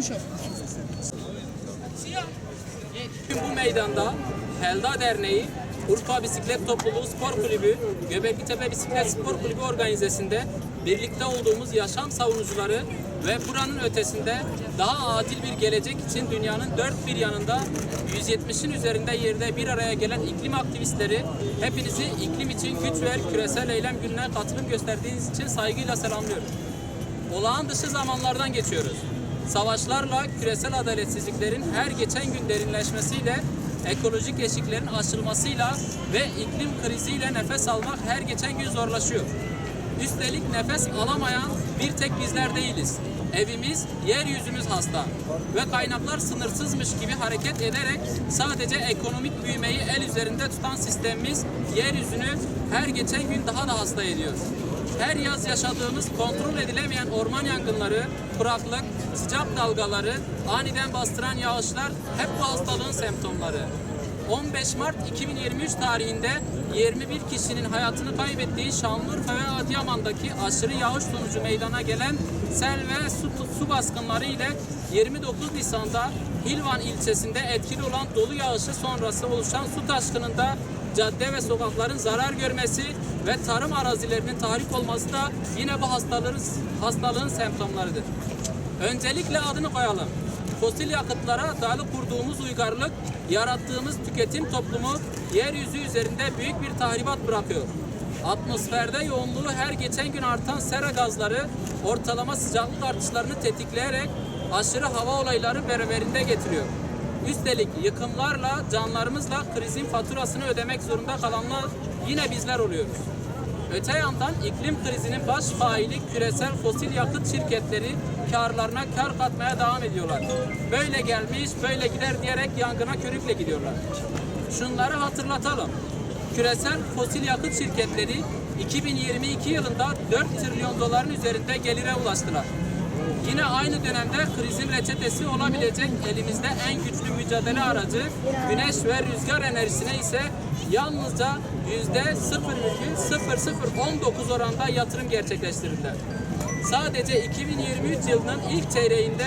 Geçmiş olsun. Bugün bu meydanda Helda Derneği, Urfa Bisiklet Topluluğu Spor Kulübü, Göbekli Tepe Bisiklet Spor Kulübü organizesinde birlikte olduğumuz yaşam savunucuları ve buranın ötesinde daha adil bir gelecek için dünyanın dört bir yanında 170'in üzerinde yerde bir araya gelen iklim aktivistleri hepinizi iklim için güç ver küresel eylem gününe katılım gösterdiğiniz için saygıyla selamlıyorum. Olağan dışı zamanlardan geçiyoruz. Savaşlarla, küresel adaletsizliklerin her geçen gün derinleşmesiyle, ekolojik eşiklerin aşılmasıyla ve iklim kriziyle nefes almak her geçen gün zorlaşıyor. Üstelik nefes alamayan bir tek bizler değiliz. Evimiz, yeryüzümüz hasta ve kaynaklar sınırsızmış gibi hareket ederek sadece ekonomik büyümeyi el üzerinde tutan sistemimiz yeryüzünü her geçen gün daha da hasta ediyor. Her yaz yaşadığımız kontrol edilemeyen orman yangınları, kuraklık, sıcak dalgaları, aniden bastıran yağışlar hep bu hastalığın semptomları. 15 Mart 2023 tarihinde 21 kişinin hayatını kaybettiği Şanlıurfa ve Adıyaman'daki aşırı yağış sonucu meydana gelen sel ve su, su baskınları ile 29 Nisan'da Hilvan ilçesinde etkili olan dolu yağışı sonrası oluşan su taşkınında cadde ve sokakların zarar görmesi ve tarım arazilerinin tahrip olması da yine bu hastalığın, hastalığın semptomlarıdır. Öncelikle adını koyalım. Fosil yakıtlara dayalı kurduğumuz uygarlık, yarattığımız tüketim toplumu yeryüzü üzerinde büyük bir tahribat bırakıyor. Atmosferde yoğunluğu her geçen gün artan sera gazları ortalama sıcaklık artışlarını tetikleyerek aşırı hava olayları beraberinde getiriyor. Üstelik yıkımlarla, canlarımızla krizin faturasını ödemek zorunda kalanlar yine bizler oluyoruz. Öte yandan iklim krizinin baş faili küresel fosil yakıt şirketleri karlarına kar katmaya devam ediyorlar. Böyle gelmiş, böyle gider diyerek yangına körükle gidiyorlar. Şunları hatırlatalım. Küresel fosil yakıt şirketleri 2022 yılında 4 trilyon doların üzerinde gelire ulaştılar. Yine aynı dönemde krizin reçetesi olabilecek elimizde en güçlü mücadele aracı güneş ve rüzgar enerjisine ise yalnızca yüzde 0,0019 oranda yatırım gerçekleştirdiler. Sadece 2023 yılının ilk çeyreğinde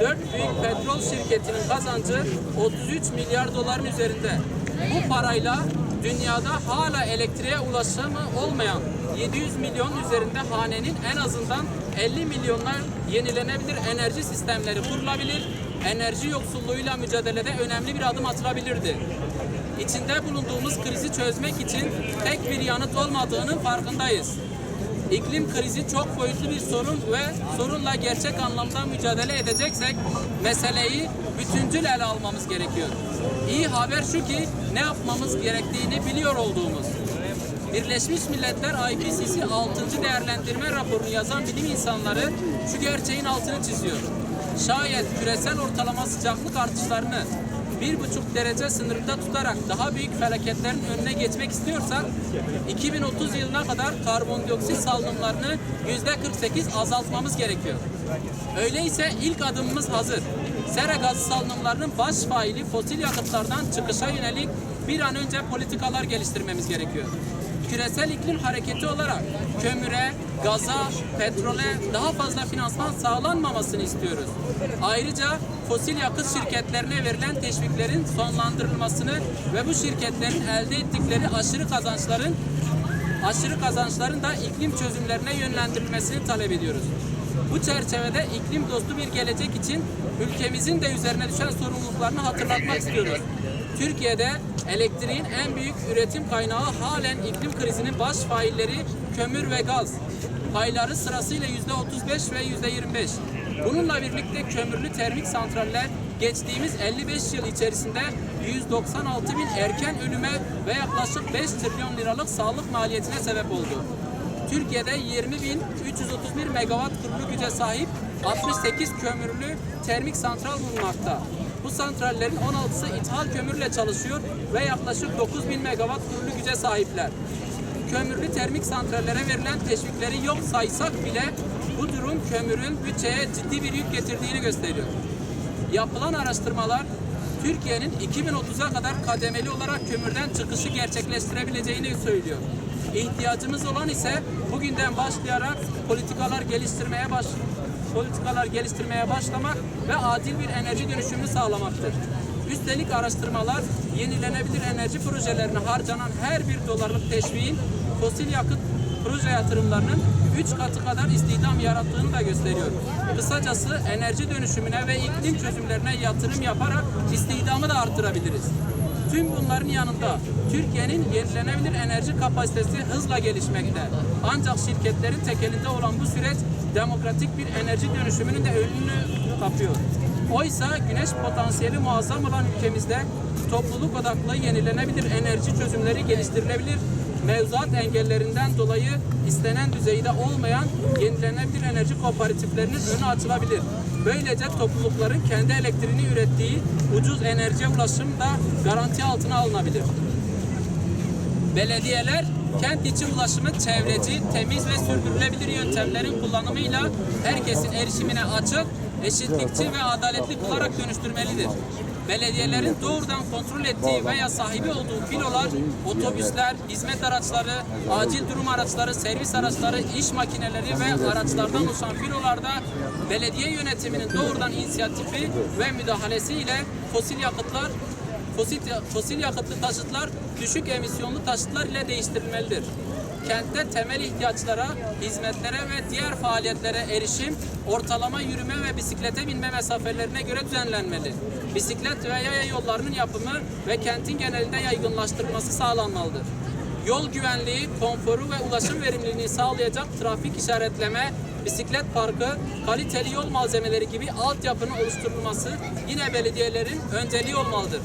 4 büyük petrol şirketinin kazancı 33 milyar doların üzerinde. Bu parayla dünyada hala elektriğe ulaşımı olmayan 700 milyon üzerinde hanenin en azından 50 milyonlar yenilenebilir enerji sistemleri kurulabilir, enerji yoksulluğuyla mücadelede önemli bir adım atılabilirdi. İçinde bulunduğumuz krizi çözmek için tek bir yanıt olmadığının farkındayız. İklim krizi çok boyutlu bir sorun ve sorunla gerçek anlamda mücadele edeceksek meseleyi bütüncül ele almamız gerekiyor. İyi haber şu ki ne yapmamız gerektiğini biliyor olduğumuz. Birleşmiş Milletler IPCC 6. değerlendirme raporunu yazan bilim insanları şu gerçeğin altını çiziyor. Şayet küresel ortalama sıcaklık artışlarını bir buçuk derece sınırında tutarak daha büyük felaketlerin önüne geçmek istiyorsak 2030 yılına kadar karbondioksit salınımlarını yüzde 48 azaltmamız gerekiyor. Öyleyse ilk adımımız hazır. Sera gazı salınımlarının baş faili fosil yakıtlardan çıkışa yönelik bir an önce politikalar geliştirmemiz gerekiyor. Küresel iklim hareketi olarak kömüre, gaza, petrole daha fazla finansman sağlanmamasını istiyoruz. Ayrıca fosil yakıt şirketlerine verilen teşviklerin sonlandırılmasını ve bu şirketlerin elde ettikleri aşırı kazançların aşırı kazançların da iklim çözümlerine yönlendirilmesini talep ediyoruz. Bu çerçevede iklim dostu bir gelecek için ülkemizin de üzerine düşen sorumluluklarını hatırlatmak istiyoruz. Türkiye'de elektriğin en büyük üretim kaynağı halen iklim krizinin baş failleri kömür ve gaz. Payları sırasıyla yüzde 35 ve yüzde 25. Bununla birlikte kömürlü termik santraller geçtiğimiz 55 yıl içerisinde 196 bin erken ölüme ve yaklaşık 5 trilyon liralık sağlık maliyetine sebep oldu. Türkiye'de 20.331 megawatt kurulu güce sahip 68 kömürlü termik santral bulunmakta. Bu santrallerin 16'sı ithal kömürle çalışıyor ve yaklaşık 9000 megawatt kurulu güce sahipler. Kömürlü termik santrallere verilen teşvikleri yok saysak bile bu durum kömürün bütçeye ciddi bir yük getirdiğini gösteriyor. Yapılan araştırmalar Türkiye'nin 2030'a kadar kademeli olarak kömürden çıkışı gerçekleştirebileceğini söylüyor. İhtiyacımız olan ise bugünden başlayarak politikalar geliştirmeye baş politikalar geliştirmeye başlamak ve adil bir enerji dönüşümünü sağlamaktır. Üstelik araştırmalar yenilenebilir enerji projelerine harcanan her bir dolarlık teşviğin fosil yakıt proje yatırımlarının 3 katı kadar istihdam yarattığını da gösteriyor. Kısacası enerji dönüşümüne ve iklim çözümlerine yatırım yaparak istihdamı da arttırabiliriz. Tüm bunların yanında Türkiye'nin yenilenebilir enerji kapasitesi hızla gelişmekte. Ancak şirketlerin tekelinde olan bu süreç demokratik bir enerji dönüşümünün de önünü kapıyor. Oysa güneş potansiyeli muazzam olan ülkemizde topluluk odaklı yenilenebilir enerji çözümleri geliştirilebilir mevzuat engellerinden dolayı istenen düzeyde olmayan yenilenebilir enerji kooperatiflerinin önü açılabilir. Böylece toplulukların kendi elektriğini ürettiği ucuz enerjiye ulaşım da garanti altına alınabilir. Belediyeler kent içi ulaşımı çevreci, temiz ve sürdürülebilir yöntemlerin kullanımıyla herkesin erişimine açık, eşitlikçi ve adaletli kılarak dönüştürmelidir. Belediyelerin doğrudan kontrol ettiği veya sahibi olduğu filolar, otobüsler, hizmet araçları, acil durum araçları, servis araçları, iş makineleri ve araçlardan oluşan filolarda belediye yönetiminin doğrudan inisiyatifi ve müdahalesiyle fosil yakıtlar fosil, fosil yakıtlı taşıtlar düşük emisyonlu taşıtlar ile değiştirilmelidir. Kentte temel ihtiyaçlara, hizmetlere ve diğer faaliyetlere erişim, ortalama yürüme ve bisiklete binme mesafelerine göre düzenlenmeli. Bisiklet ve yaya yollarının yapımı ve kentin genelinde yaygınlaştırılması sağlanmalıdır. Yol güvenliği, konforu ve ulaşım verimliliğini sağlayacak trafik işaretleme, bisiklet parkı, kaliteli yol malzemeleri gibi altyapının oluşturulması yine belediyelerin önceliği olmalıdır.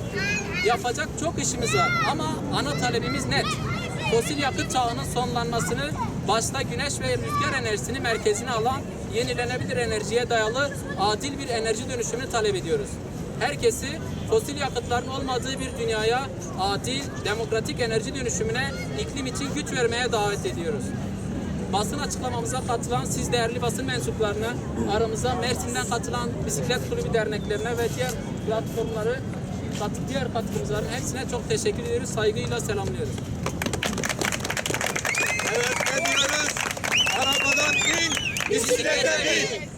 Yapacak çok işimiz var ama ana talebimiz net. Fosil yakıt çağının sonlanmasını başta güneş ve rüzgar enerjisini merkezine alan yenilenebilir enerjiye dayalı adil bir enerji dönüşümünü talep ediyoruz. Herkesi fosil yakıtların olmadığı bir dünyaya adil, demokratik enerji dönüşümüne iklim için güç vermeye davet ediyoruz. Basın açıklamamıza katılan siz değerli basın mensuplarına, aramıza Mersin'den katılan bisiklet kulübü derneklerine ve diğer platformları diğer katkımızların hepsine çok teşekkür ediyoruz. Saygıyla selamlıyoruz. Bisiklete bin.